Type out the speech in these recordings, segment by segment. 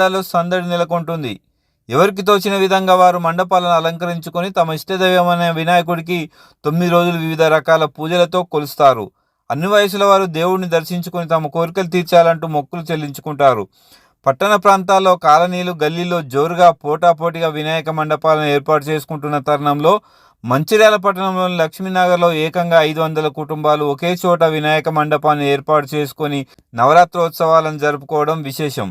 డాలో సందడి నెలకొంటుంది. ఎవరికి తోచిన విధంగా వారు మండపాలను అలంకరించుకొని తమ ఇష్టదైవమైన వినాయకుడికి తొమ్మిది రోజులు వివిధ రకాల పూజలతో కొలుస్తారు. అన్ని వయసుల వారు దేవుడిని దర్శించుకొని తమ కోరికలు తీర్చాలంటూ మొక్కులు చెల్లించుకుంటారు. పట్టణ ప్రాంతాల్లో కాలనీలు గల్లీలో జోరుగా పోటాపోటీగా వినాయక మండపాలను ఏర్పాటు చేసుకుంటున్న తరుణంలో మంచిర్యాల పట్టణంలోని లక్ష్మీనగర్లో ఏకంగా ఐదు వందల కుటుంబాలు ఒకే చోట వినాయక మండపాన్ని ఏర్పాటు చేసుకొని నవరాత్రోత్సవాలను జరుపుకోవడం విశేషం.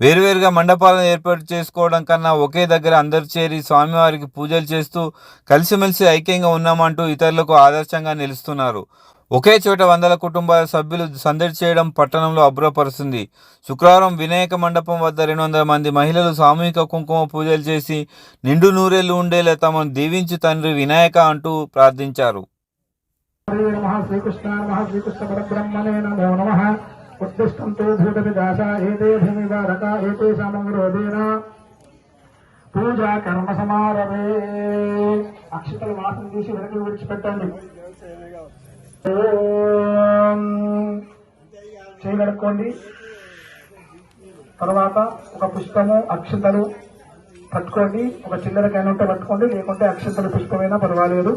వేరువేరుగా మండపాలను ఏర్పాటు చేసుకోవడం కన్నా ఒకే దగ్గర అందరు చేరి స్వామివారికి పూజలు చేస్తూ కలిసిమెలిసి ఐక్యంగా ఉన్నామంటూ ఇతరులకు ఆదర్శంగా నిలుస్తున్నారు. ఒకే చోట వందల కుటుంబాల సభ్యులు సందడి చేయడం పట్టణంలో అబ్బురపరుస్తుంది. శుక్రవారం వినాయక మండపం వద్ద రెండు వందల మంది మహిళలు సామూహిక కుంకుమ పూజలు చేసి నిండు నూరేళ్ళు ఉండేలా తమను దీవించి తండ్రి వినాయక అంటూ ప్రార్థించారు. హరే నమ శ్రీకృష్ణ ఏతే శ్రీకృష్ణ పరబ్రహ్మణే ఏతే పూజా కర్మ సమారవే అక్షతలు మాసం చూసి వెనక్కి విడిచిపెట్టండి. చేయగడుక్కోండి తర్వాత ఒక పుష్పము అక్షతలు పట్టుకోండి. ఒక చిల్లరకైనా ఉంటే పట్టుకోండి లేకుంటే అక్షతలు పుష్పమైనా పర్వాలేదు.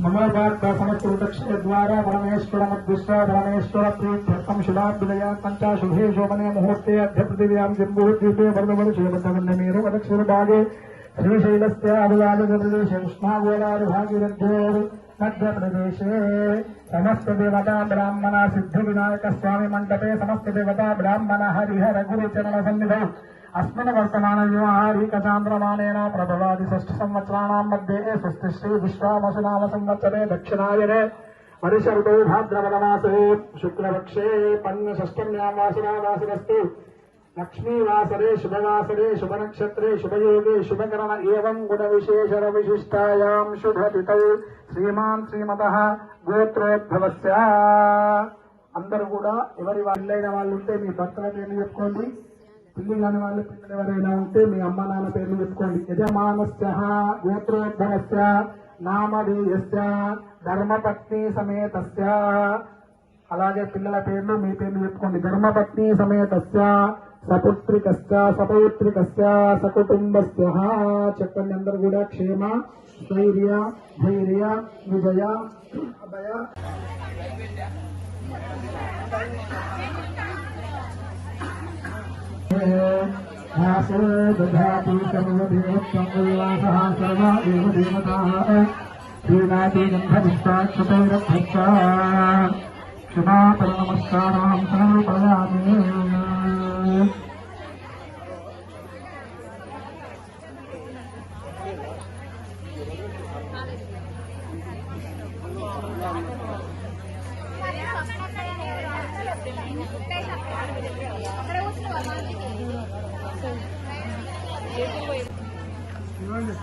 मंगलजातमस्तुद्वारा परमेश्वर मद्विश्वा परमेश्वर प्रीत्यर्थम शिलाभ्युदया पंचाशुभे शोभने मुहूर्ते अध्य पृथिव्यां जम्बूद्वीपे वर्धवर्षे बद्धवन्यमेरु वदक्षिरभागे శ్రీశైలస్య అనువాదగోలారుభాగిరధ్యోర్ సమస్త దేవతా బ్రాహ్మణ సిద్ధ వినాయక స్వామి మండపే సమస్త దేవతా బ్రాహ్మణ హరిహర గురు సన్నిధ అస్మిన్ వర్తమాన ఆరీకచాంద్రమాణేన ప్రభవాది షష్ఠ సంవత్సరాణాం మధ్యే స్వస్తి శ్రీ విశ్వామసునామ సంవత్సరే దక్షిణాయనే మనుషర్దో శుక్లవక్షే శుక్లపక్షే పన్నషష్టమ్యాం వాసునావాసురస్తు లక్ష్మీవాసరే శుభవాసరే శుభ నక్షత్రే శుభయోగే శుభకరణ ఏం గుణ విశేషర విశిష్టాయాం శుభతిథౌ శ్రీమాన్ శ్రీమత గోత్రోద్భవస్య. అందరూ కూడా ఎవరి వాళ్ళైన వాళ్ళు ఉంటే మీ భర్తల పేర్లు చెప్పుకోండి. పిల్లి కాని వాళ్ళు పిల్లలు ఎవరైనా ఉంటే మీ అమ్మ నాన్న పేర్లు చెప్పుకోండి. యజమానస్ గోత్రోద్భవస్ నామధేయస్య ధర్మపత్ని సమేతస్య. అలాగే పిల్లల పేర్లు మీ పేర్లు చెప్పుకోండి. ధర్మపత్ని సమేతస్య సపుత్రికస్య సపౌత్రికస్య సకుటుంబస్య చెప్పండి అందరు కూడా క్షేమ స్థైర్య ధైర్య విజయ అభయ హాసే దధాతి సర్వదేవత్వం ఉల్లాసః సర్వా క్షమాపణ సమర్పయామి Günaydın.